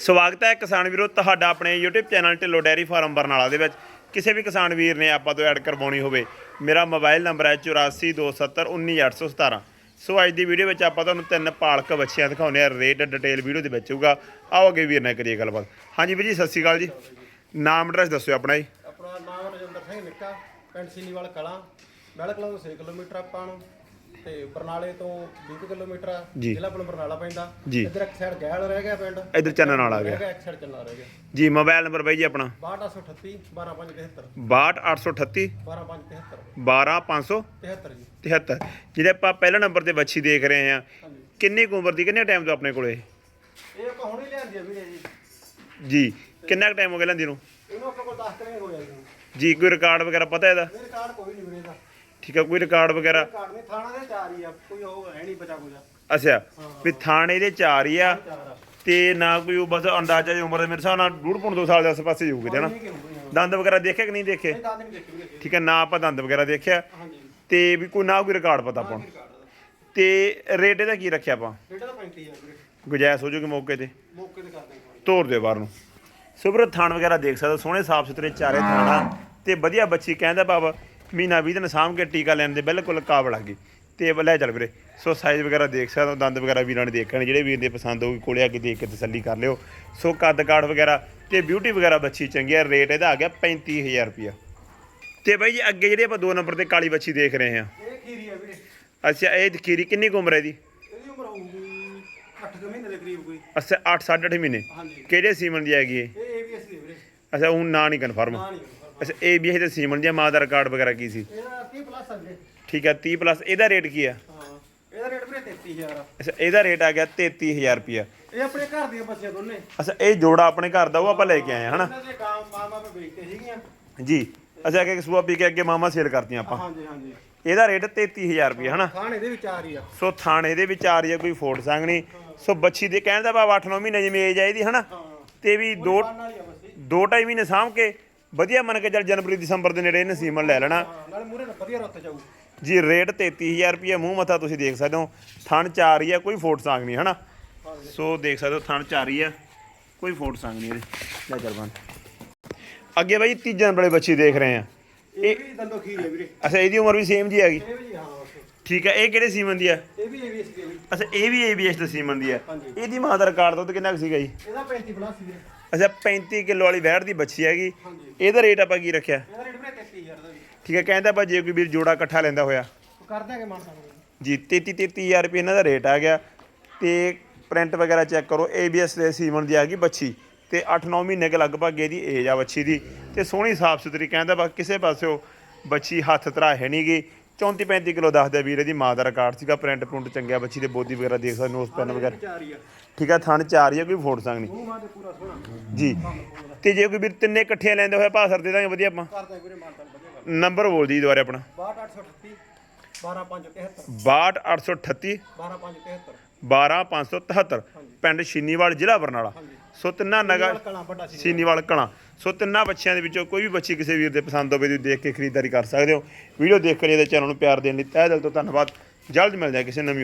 ਸਵਾਗਤ ਹੈ ਕਿਸਾਨ ਵੀਰੋ, ਤੁਹਾਡਾ ਆਪਣੇ YouTube channel Dhillon dairy farm Barnala ਦੇ ਵਿੱਚ। ਕਿਸੇ ਵੀ ਕਿਸਾਨ ਵੀਰ ਨੇ ਆਪਾਂ ਤੋਂ ਐਡ ਕਰਵਾਉਣੀ ਹੋਵੇ, ਮੇਰਾ ਮੋਬਾਈਲ ਨੰਬਰ ਹੈ 8427191817 ਸੋ ਅੱਜ ਦੀ ਵੀਡੀਓ ਵਿੱਚ ਆਪਾਂ ਤੁਹਾਨੂੰ ਤਿੰਨ ਪਾਲਕ ਬੱਚਿਆਂ ਦਿਖਾਉਂਦੇ ਆ ਰੇਟ ਡਿਟੇਲ ਵੀਡੀਓ ਦੇ ਵਿੱਚ ਹੋਊਗਾ। ਆਓ ਅੱਗੇ ਵੀਰ ਨਾਲ ਕਰੀਏ ਗੱਲਬਾਤ। ਹਾਂਜੀ ਵੀਰ ਜੀ, ਸਤਿ ਸ਼੍ਰੀ ਅਕਾਲ ਜੀ। ਨਾਮ ਐਡਰੈਸ ਦੱਸਿਓ ਆਪਣਾ ਜੀ। ਆਪਣਾ ਨਾਮ ਰਜਿੰਦਰ ਸਿੰਘ ਨਿੱਕਾ, ਪਿੰਡ ਸੀਨੀਵਾਲ ਕਲਾਂ। ਮਹਿਲ ਕਲਾਂ ਤੋਂ 6 ਕਿਲੋਮੀਟਰ ਆਪਾਂ ਨੂੰ। ਤੇ ਬਰਨਾਲੇ ਤੋਂ 20 ਕਿਲੋਮੀਟਰ ਆ ਜੀ। ਜ਼ਿਲ੍ਹਾ ਆਪਣਾ ਬਰਨਾਲਾ ਪੈਂਦਾ। ਜੀ। ਇੱਧਰ ਇੱਕ ਸਾਈਡ ਗੈਲ ਰਹਿ ਗਿਆ ਪਿੰਡ। ਇੱਧਰ ਚੰਨ ਨਾਲ ਆ ਰਹਿ ਗਿਆ। ਗਿਆ ਇੱਕ ਸਾਈਡ ਚੱਲਾ ਰਹਿ ਗਿਆ। ਜੀ ਮੋਬਾਈਲ ਨੰਬਰ ਬਾਈ ਜੀ ਆਪਣਾ। 6838 12573 62838 12573 12573 73 ਜੀ। ਜਿਹੜੇ ਆਪਾਂ ਪਹਿਲਾ ਨੰਬਰ ਤੇ ਬੱਚੀ ਦੇਖ ਰਹੇ ਆ ਹਾਂਜੀ। ਕਿੰਨੀ ਕੁ ਉਮਰ ਦੀ ਕਿੰਨੇ ਟਾਈਮ ਤੋਂ ਆਪਣੇ ਕੋਲੇ? ਇਹ ਆਪਾਂ ਹੁਣੇ ਲਿਆਂਦੀ ਆ ਵੀਰੇ ਜੀ। ਜੀ ਕਿੰਨਾ ਟਾਈਮ ਹੋ ਗਿਆ ਲੈਂਦੀ ਨੂੰ? ਇਹਨੂੰ ਆਪਣੇ ਕੋਲ 10 ਕਰੇ ਹੋਇਆ ਜੀ। ਜੀ ਕੋਈ ਰਿਕਾਰਡ ਵਗੈਰਾ ਪਤਾ ਇਹਦਾ? ਮੇਰੇ ਕਾਰਡ ਕੋਈ ਨਹੀਂ ਠੀਕ ਹੈ ਕੋਈ ਰਿਕਾਰਡ ਵਗੈਰਾ? ਕਾਰਡ ਨਹੀਂ ਥਾਣਾ ਦੇ ਚਾਰ ਹੀ ਆ ਕੋਈ ਉਹ ਹੈ ਨਹੀਂ ਬਚਾ ਕੁਝਾ। ਅੱਛਾ ਵੀ ਥਾਣੇ ਦੇ ਚਾਰ ਹੀ ਆ ਚਾਰ ਆ। ਤੇ ਨਾ ਕੋਈ ਉਹ ਬਸ ਅੰਦਾਜ਼ਾ ਦੀ ਉਮਰ ਦੇ ਮੇਰੇ ਹਿਸਾਬ ਨਾਲ ਡੂਢ ਪੌਣ ਦੋ ਸਾਲ ਦੇ ਆਸ-ਪਾਸੇ ਹੀ ਹੋਊਗੇ ਨਾ। ਦੰਦ ਵਗੈਰਾ ਦੇਖੇ ਕਿ ਨਹੀਂ ਦੇਖੇ? ਨਹੀਂ ਦੰਦ ਨਹੀਂ ਦੇਖੀ ਵੀਰੇ ਠੀਕ ਹੈ ਨਾ ਆਪਾਂ ਦੰਦ ਵਗੈਰਾ ਦੇਖਿਆ। ਤੇ ਵੀ ਕੋਈ ਨਾ ਕੋਈ ਰਿਕਾਰਡ ਪਤਾ ਆਪਾਂ ਨੂੰ। ਤੇ ਰੇਟ ਇਹਦਾ ਕੀ ਰੱਖਿਆ ਆਪਾਂ? ਰੇਟ ਦਾ 35 ਆ ਵੀਰੇ। ਗੁਜਾਇਸ਼ ਹੋ ਜੂਗੀ ਮੌਕੇ ਤੇ? ਮੌਕੇ ਤੇ ਤੋਰ ਦਿਓ ਬਾਹਰ ਨੂੰ। ਸੁਬਰ ਥਾਣ ਵਗੈਰਾ ਦੇਖ ਸਕਦੇ ਸੋਹਣੇ ਸਾਫ਼ ਸੁਥਰੇ ਚਾਰੇ ਥਾਣਾ। ਤੇ ਵਧੀਆ ਬੱਚੀ ਕਹਿੰਦਾ ਬਾਬਾ ਮਹੀਨਾ 20 ਦਿਨ ਸਾਂਭ ਕੇ ਟੀਕਾ ਲੈਣ ਦੇ ਬਿਲਕੁਲ ਕਾਬਲ ਆ ਗਈ ਤੇ ਲੈ ਚੱਲ ਵੀਰੇ ਸੋ ਸਾਈਜ਼ ਵਗੈਰਾ ਦੇਖ ਸਕਦੇ ਹੋ ਦੰਦ ਵਗੈਰਾ ਵੀਰਾਂ ਨੇ ਦੇਖਣ ਜਿਹੜੇ ਵੀਰ ਦੇ ਪਸੰਦ ਹੋਊਗੀ ਕੋਲੇ ਆ ਕੇ ਦੇਖ ਕੇ ਤਸੱਲੀ ਕਰ ਲਿਓ। ਸੋ ਕੱਦ ਕਾਠ ਵਗੈਰਾ ਤੇ ਬਿਊਟੀ ਵਗੈਰਾ ਬੱਚੀ ਚੰਗੀ ਆ ਰੇਟ ਇਹਦਾ ਆ ਗਿਆ 35000 ਰੁਪਿਆ ਤੇ ਬਾਈ ਜੀ ਅੱਗੇ ਜਿਹੜੇ ਆਪਾਂ ਦੋ ਨੰਬਰ ਤੇ ਕਾਲੀ ਬੱਚੀ ਦੇਖ ਰਹੇ ਹਾਂ। ਇਹ ਖੀਰੀ ਆ ਵੀਰੇ। ਅੱਛਾ ਇਹ ਖੀਰੀ ਕਿੰਨੀ ਉਮਰ ਹੈ ਦੀ ਇਹਦੀ ਉਮਰ ਹੋਊਗੀ 8 ਮਹੀਨੇ ਦੇ ਕਰੀਬ ਕੋਈ। ਅੱਛਾ 8 8.5 ਮਹੀਨੇ। ਹਾਂਜੀ। ਕਿਹੜੇ ਸੀਮਨ ਦੀ ਹੈਗੀ ਇਹ? ਇਹ ਦੀ ਵੀਰੇ। ਅੱਛਾ ਹੁਣ ਨਾਂ ਨਹੀਂ ਕਨਫਰਮ ਨਾ ਨਹੀਂ ਅੱਛਾ ਇਹ ਵੀ ਤੇ ਸੀਮਨ ਦੀ ਮਾਂ ਦਾ ਰਿਕਾਰਡ ਵਗੈਰਾ ਕੀ ਸੀ? ਇਹਦਾ 30 ਪਲੱਸ ਠੀਕ ਹੈ 30 ਪਲੱਸ ਇਹਦਾ ਰੇਟ ਕੀ ਆ? ਹਾਂ ਇਹਦਾ ਰੇਟ ਵੀਰੇ 33000 ਆ। ਅੱਛਾ ਇਹਦਾ ਰੇਟ ਆ ਗਿਆ 33000 ਰੁਪਿਆ ਇਹ ਆਪਣੇ ਘਰ ਦੀਆਂ ਬੱਚੀਆਂ ਦੋਨੇ। ਅੱਛਾ ਇਹ ਜੋੜਾ ਆਪਣੇ ਘਰ ਦਾ ਉਹ ਆਪਾਂ ਲੈ ਕੇ ਆਏ ਹਾਂ ਹਨਾ? ਇਹਨਾਂ ਦੇ ਗਾਂ ਮਾਮਾ ਪੇ ਵੇਚਦੇ ਸੀਗੀਆਂ। ਜੀ ਅੱਛਾ ਕਿ ਸੂਆ ਪੀ ਕੇ ਅੱਗੇ ਮਾਮਾ ਸੇਲ ਕਰਤੀਆਂ ਆਪਾਂ। ਹਾਂਜੀ ਹਾਂਜੀ। ਇਹਦਾ ਰੇਟ 33000 ਰੁਪਇਆ ਹਨਾ? ਖਾਣ ਇਹਦੇ ਵਿੱਚ ਆ ਰਹੀ ਆ। ਸੋ ਥਾਣੇ ਦੇ ਵਿੱਚ ਆ ਰਹੀ ਹੈ ਕੋਈ ਫੋਟ ਸੰਗਣੀ। ਸੋ ਬੱਚੀ ਦੇ ਕਹਿਣ ਦਾ ਭਾਵ 8-9 ਮਹੀਨੇ ਜਿਵੇਂ ਏਜ ਆ ਇਹਦੀ ਹਨਾ? ਤੇ ਵੀ ਦੋ ਖਾਣ ਵਾਲੀ ਆ ਬੱਚੀ। ਦੋ ਢਾਈ ਮਹੀਨੇ ਸਾਂਭ ਕੇ ਵਧੀਆ ਮੰਨ ਕੇ ਚੱਲ ਜਨਵਰੀ ਦਸੰਬਰ ਦੇ ਨੇੜੇ ਇਹਨੇ ਸੀਮਨ ਲੈ ਲੈਣਾ। ਹਾਂ ਨਾਲੇ ਮੂਰੇ ਵਧੀਆ ਰੁੱਤ ਜਾਊ। ਜੀ ਰੇਟ 33000 ਰੁਪਏ ਮੂੰਹ ਮੱਥਾ ਤੁਸੀਂ ਦੇਖ ਸਕਦੇ ਹੋ। ਥਣ ਚਾਰ ਹੀ ਆ ਕੋਈ ਫੋਟ ਸੰਗ ਨਹੀਂ ਹਨਾ? ਸੋ ਦੇਖ ਸਕਦੇ ਹੋ ਥਣ ਚਾਰ ਹੀ ਆ ਕੋਈ ਫੋਟ ਸੰਗ ਨਹੀਂ ਇਹਦੇ। ਲੈ ਚੱਲ ਬਣ ਅੱਗੇ ਬਾਈ ਤੀਜੇ ਨੰਬਰ ਵਾਲੀ ਬੱਚੀ ਦੇਖ ਰਹੇ ਆ। ਇਹ ਵੀ ਦੰਦੋ ਖੀਰੀ ਆ ਵੀਰੇ। ਅੱਛਾ ਇਹਦੀ ਉਮਰ ਵੀ ਸੇਮ ਜੀ ਹੈਗੀ ਇਹ ਵੀ ਹਾਂ। ਠੀਕ ਹੈ ਇਹ ਕਿਹੜੇ ਸੀਮਨ ਦੀ ਆ? ਇਹ ਵੀ ਏਬੀਐਸ ਦੀ ਅੱਛਾ ਇਹ ਵੀ ABS ਦਾ ਸੀਮਨ ਦੀ ਆ। ਇਹਦੀ ਮਾਂ ਦਾ ਰਿਕਾਰਡ ਦੁੱਧ ਕਿੰਨਾ ਕੁ ਸੀਗਾ ਜੀ? ਇਹਦਾ 35 ਪਲੱਸ ਵੀਰੇ। ਅੱਛਾ 35 ਕਿਲੋ ਵਾਲੀ ਵੈੜ ਦੀ ਬੱਚੀ ਹੈਗੀ। ਹਾਂਜੀ। ਇਹਦਾ ਰੇਟ ਆਪਾਂ ਕੀ ਰੱਖਿਆ? ਇਹਦਾ ਰੇਟ ਵੀਰੇ 33000 ਦਾ ਵੀ ਠੀਕ ਹੈ ਕਹਿੰਦਾ ਆਪਾਂ ਜੇ ਕੋਈ ਵੀਰ ਜੋੜਾ ਇਕੱਠਾ ਲੈਂਦਾ ਹੋਇਆ। ਕਰ ਦਿਆਂਗੇ ਮਾਨ ਸਾਨੂੰ ਜੀ 33 33000 ਰੁਪਏ ਇਹਨਾਂ ਦਾ ਰੇਟ ਆ ਗਿਆ। ਤੇ ਪ੍ਰਿੰਟ ਵਗੈਰਾ ਚੈੱਕ ਕਰੋ ABS ਦੇ ਸੀਮਨ ਦੀ ਆ ਗਈ ਬੱਚੀ। ਤੇ 8-9 ਮਹੀਨੇ ਕੇ ਲਗਭਗ ਇਹਦੀ ਏਜ ਆ ਬੱਚੀ ਦੀ। ਤੇ ਸੋਹਣੀ ਸਾਫ਼ ਸੁਥਰੀ ਕਹਿੰਦਾ ਬਾ ਕਿਸੇ ਪਾਸਿਓ ਬੱਚੀ ਹੱਥ ਧਰਾ ਹੈ ਨਹੀਂਗੀ 34 35 ਕਿਲੋ ਦੱਸਦਾ ਵੀਰ ਇਹਦੀ ਮਾਂ ਦਾ ਰਿਕਾਰਡ ਸੀਗਾ ਪ੍ਰਿੰਟ ਪ੍ਰਿੰਟ ਚੰਗਿਆ, ਬੱਚੀ ਦੇ ਬੋਦੀ ਵਗੈਰਾ ਦੇਖ ਸਕਦੇ ਨੋਸ ਪੈਨ ਵਗੈਰਾ। ਠੀਕ ਆ, ਥਣ ਚਾਰ ਹੀ ਆ, ਕੋਈ ਫੋੜ ਸੰਗ ਨਹੀਂ ਜੀ। ਤੇ ਜੇ ਕੋਈ ਵੀਰ ਤਿੰਨੇ ਇਕੱਠੇ ਲੈਂਦੇ ਹੋਏ ਭਾਸਰ ਦੇ ਦਾਂਗੇ, ਵਧੀਆ ਆਪਾਂ। ਕਰ ਦਿਆਂਗੇ ਵੀਰੇ ਮਾਨ ਵਧੀਆ ਕਰ ਨੰਬਰ ਬੋਲ ਜੀ ਦੁਬਾਰਾ ਆਪਣਾ 62838 12573 12573 ਪਿੰਡ ਛੀਨੀਵਾਲ ਜ਼ਿਲ੍ਹਾ ਬਰਨਾਲਾ। ਸੋ ਤਿੰਨਾਂ ਨਗਾ ਸੀਨੀਵਾਲ ਕਲਾਂ ਸੋ ਤਿੰਨਾਂ ਬੱਚਿਆਂ ਦੇ ਵਿੱਚੋਂ ਕੋਈ ਵੀ ਬੱਚੀ ਕਿਸੇ ਵੀਰ ਦੇ ਪਸੰਦ ਹੋਵੇ ਤੁਸੀਂ ਦੇਖ ਕੇ ਖਰੀਦਦਾਰੀ ਕਰ ਸਕਦੇ ਹੋ। ਵੀਡੀਓ ਦੇਖ ਕੇ ਇਹਦੇ ਚੈਨਲ ਨੂੰ ਪਿਆਰ ਦੇਣ ਲਈ ਤਹਿ ਦਿਲ ਤੋਂ ਧੰਨਵਾਦ। ਜਲਦ ਮਿਲਦੇ ਹਾਂ ਕਿਸੇ ਨਵੀਂ